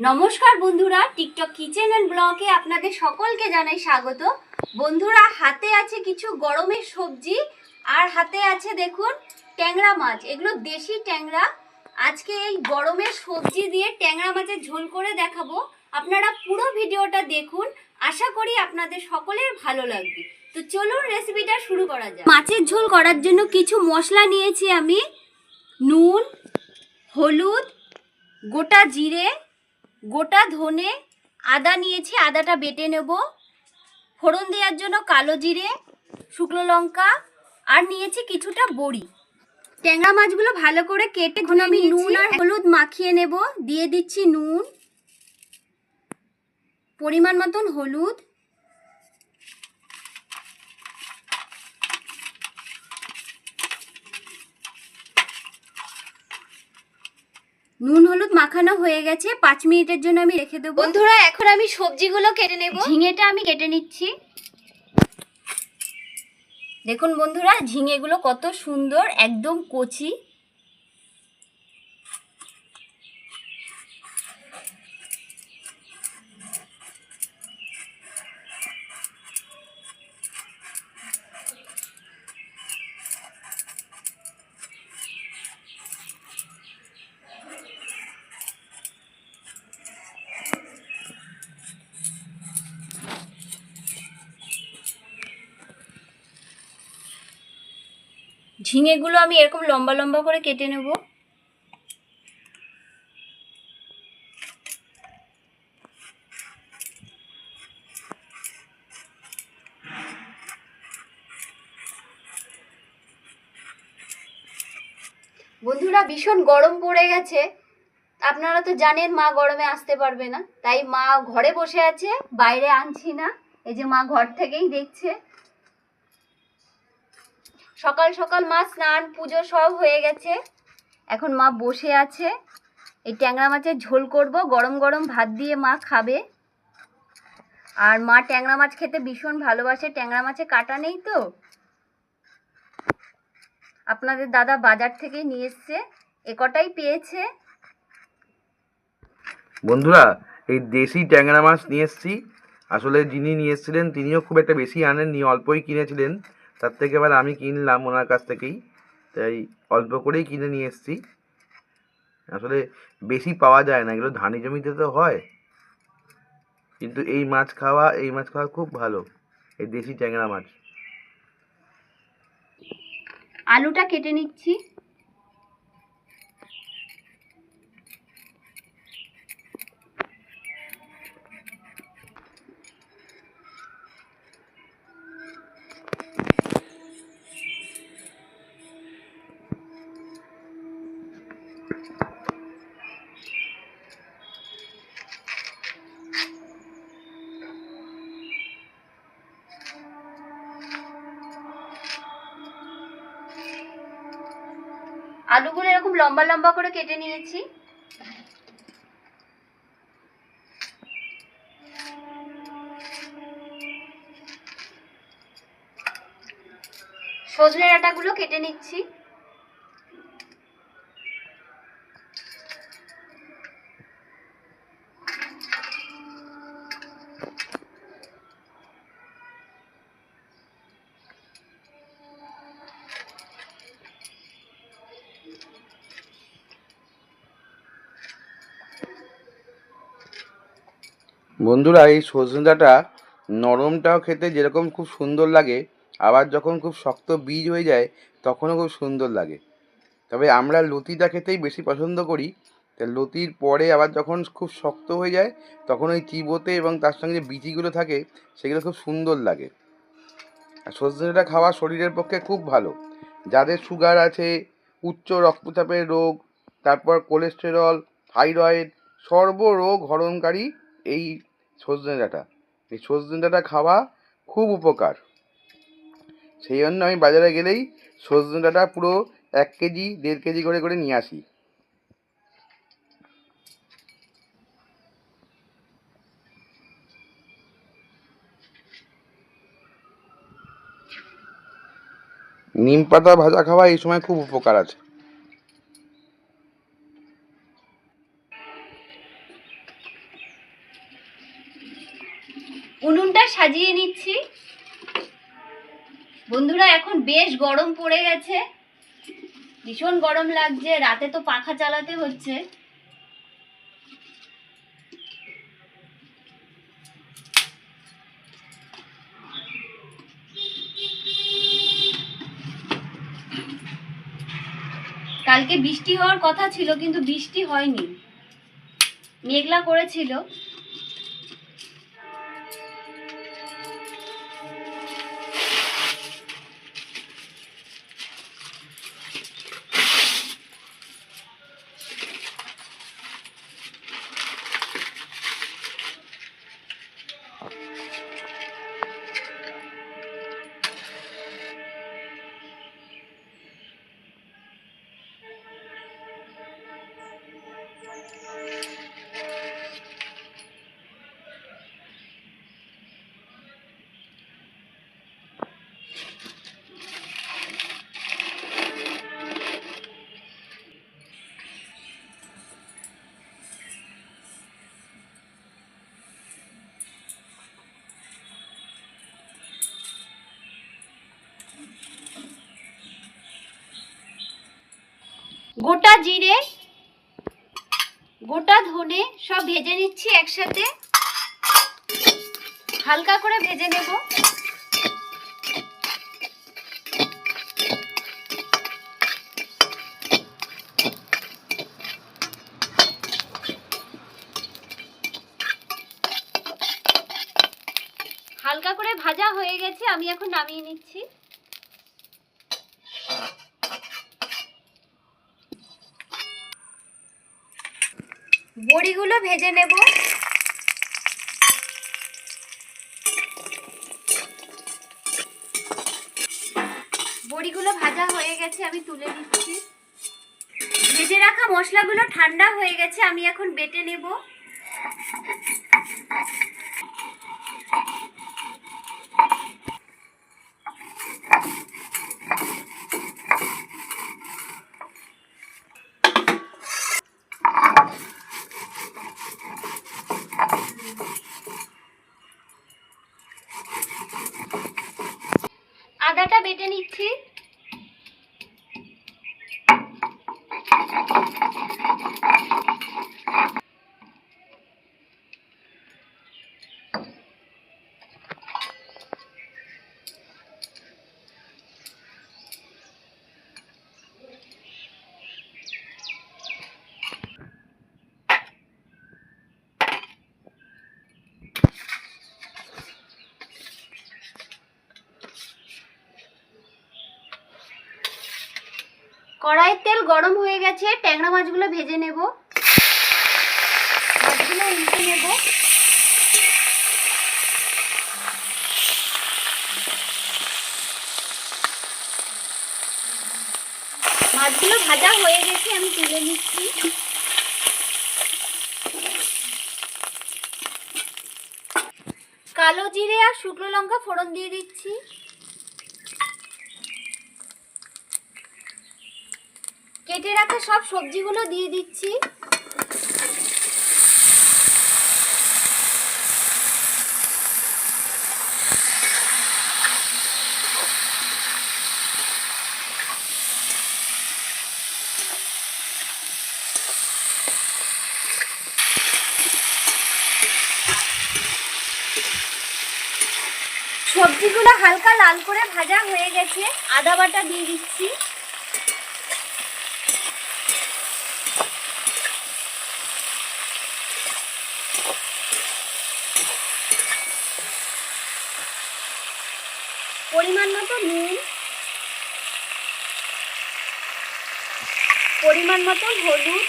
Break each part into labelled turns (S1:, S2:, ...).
S1: নমস্কার বন্ধুরা, TikTok kitchen and ব্লগে আপনাদের সকলকে জানাই স্বাগত। বন্ধুরা, হাতে আছে কিছু গরমের সবজি আর হাতে আছে দেখুন ট্যাংরা মাছ। এগুলো দেশি ট্যাংরা। আজকে এই গরমের সবজি দিয়ে ট্যাংরা মাছের ঝোল করে দেখাবো। আপনারা পুরো ভিডিওটা দেখুন। আশা করি আপনাদের সকলের ভালো লাগবে। তো চলুন রেসিপিটা শুরু করা যাক। মাছের ঝোল করার জন্য কিছু মশলা নিয়েছি আমি। নুন, হলুদ, গোটা জিরে গোটা ধনে আদা নিয়েছি আদাটা বেটে নেব। ফোড়ন দেওয়ার জন্য কালো জিরে শুকনো লঙ্কা আর নিয়েছি কিছুটা বড়ি। ট্যাংরা মাছগুলো ভালো করে কেটে এখন আমি নুন আর হলুদ মাখিয়ে নেব। দিয়ে দিচ্ছি নুন। পরিমাণ মতন হলুদ নুন হলুদ মাখানো হয়ে গেছে। পাঁচ মিনিটের জন্য আমি রেখে দেবো। বন্ধুরা এখন আমি সবজিগুলো কেটে নেব। ঝিঙেটা আমি কেটে নিচ্ছি। দেখুন বন্ধুরা ঝিঙেগুলো কত সুন্দর একদম কচি। ঝিঙেগুলো আমি এরকম লম্বা লম্বা করে কেটে নেব। বন্ধুরা, ভীষণ গরম পড়ে গেছে। আপনারা তো জানেন মা গরমে আসতে পারবে না। তাই মা ঘরে বসে আছে, বাইরে আনছি না। এই যে মা ঘর থেকেই দেখছে। সকাল সকাল মা স্নান, পুজো সব হয়ে গেছে। এখন মা বসে আছে। এই ট্যাংরা মাছের ঝোল করব, গরম গরম ভাত দিয়ে মা খাবে। আর মা ট্যাংরা মাছ খেতে ভীষণ ভালোবাসে। ট্যাংরা মাছে কাটা নেই তো? আপনাদের দাদা বাজার থেকে নিয়ে এসছে। এ কটাই পেয়েছে?
S2: বন্ধুরা, এই দেশি ট্যাংরা মাছ নিয়ে এসেছি। আসলে যিনি নিয়ে এসেছিলেন, তিনিও খুব একটা বেশি আনেননি, অল্পই কিনেছিলেন। তার থেকে এবার আমি কিনলাম ওনার কাছ থেকেই। তাই অল্প করেই কিনে নিয়ে এসেছি। আসলে বেশি পাওয়া যায় না, এগুলো ধানি জমিতে তো হয়। কিন্তু এই মাছ খাওয়া, এই মাছ খাওয়া খুব ভালো, এই দেশি ট্যাংরা মাছ।
S1: আলুটা কেটে নিচ্ছি। লম্বা লম্বা করে কেটে নিয়েছি। সজনে ডাঁটাগুলো কেটে নিচ্ছি।
S2: বন্ধুরা, এই সজনেটাটা নরমটাও খেতে যেরকম খুব সুন্দর লাগে, আবার যখন খুব শক্ত বীজ হয়ে যায়, তখনও খুব সুন্দর লাগে। তবে আমরা লতিটা খেতেই বেশি পছন্দ করি। তা লতির পরে আবার যখন খুব শক্ত হয়ে যায়, তখন ওই চিবোতে এবং তার সঙ্গে যে বিচিগুলো থাকে, সেগুলো খুব সুন্দর লাগে। আর সজনেটা খাওয়া শরীরের পক্ষে খুব ভালো। যাদের সুগার আছে, উচ্চ রক্তচাপের রোগ, তারপর কোলেস্টেরল, থাইরয়েড, সর্বরোগ হরণকারী, এই সজনে ডাঁটা। এই সজনে ডাঁটা খাওয়া খুব উপকার। সেই জন্য আমি বাজারে গেলেই সজনে ডাঁটা পুরো এক কেজি, দেড় কেজি করে করে নিয়ে আসি। নিম পাতা ভাজা খাওয়া এই সময় খুব উপকার আছে।
S1: উনুনটা সাজিয়ে নিচ্ছি। বন্ধুরা, এখন বেশ গরম পড়ে গেছে। ভীষণ গরম লাগছে, রাতে তো পাখা চালাতে হচ্ছে। কালকে বৃষ্টি হওয়ার কথা ছিল, কিন্তু বৃষ্টি হয়নি। মেঘলা করেছিল। গোটা জিরে, গোটা ধনে সব ভেজে নিচ্ছি একসাথে। হালকা করে ভেজে নেব। হালকা করে ভাজা হয়ে গেছে, আমি এখন নামিয়ে নিচ্ছি। বড়িগুলো ভেজে নেব। বড়িগুলো ভাজা হয়ে গেছে, আমি তুলে নিচ্ছি ভেজে রাখা মশলাগুলো ঠান্ডা হয়ে গেছে, আমি এখন বেটে নেব আদাটা বেটে নিচ্ছি কড়াইয়ের তেল গরম হয়ে গেছে, ট্যাংরা মাছগুলো ভেজে নেব। মাছগুলো উল্টে নেব। মাছগুলো ভাজা হয়ে গেছে, আমি তুলে নিচ্ছি। কালো জিরে আর শুকনো লঙ্কা ফোড়ন দিয়ে দিচ্ছি। কেটে রাখা সব সবজিগুলো দিয়ে দিচ্ছি। সবজিগুলো হালকা লাল করে ভাজা হয়ে গেছে। আদা বাটা দিয়ে দিচ্ছি। পরিমাণ মতো নুন পরিমাণ মতো হলুদ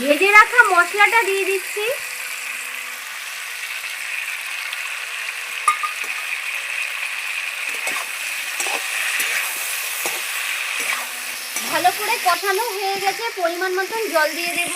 S1: ভেজে রাখা মশলাটা দিয়ে দিচ্ছি। ভালো করে কষানো হয়ে গেছে, পরিমাণ মতন জল দিয়ে দেব।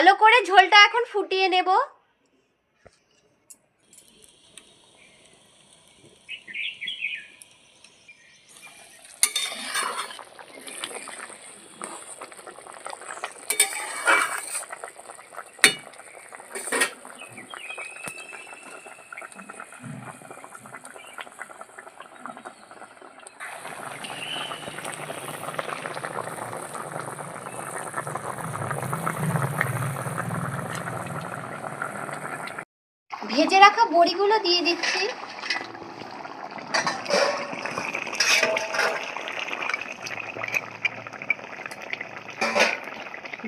S1: ভালো করে ঝোলটা এখন ফুটিয়ে নেব। ভেজে রাখা বড়িগুলো দিয়ে দিচ্ছি।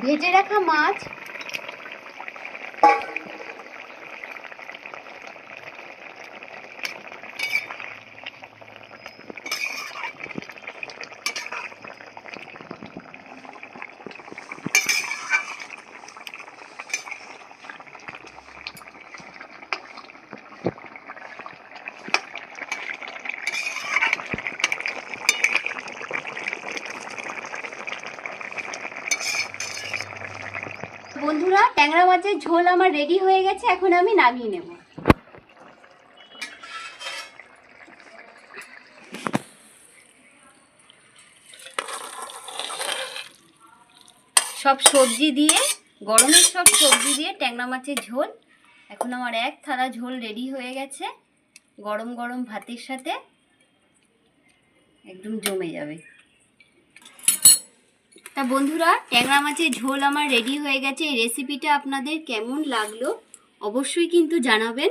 S1: ভেজে রাখা মাছ বন্ধুরা, ট্যাংরা মাছের ঝোল আমার রেডি হয়ে গেছে, এখন আমি নামিয়ে নেব। সব সবজি দিয়ে, গরমের সব সবজি দিয়ে ট্যাংরা মাছের ঝোল। এখন আমার এক থালা ঝোল রেডি হয়ে গেছে। গরম গরম ভাতের সাথে একদম জমে যাবে। তা বন্ধুরা, ট্যাংরা মাছের ঝোল আমার রেডি হয়ে গেছে। এই রেসিপিটা আপনাদের কেমন লাগল অবশ্যই কিন্তু জানাবেন।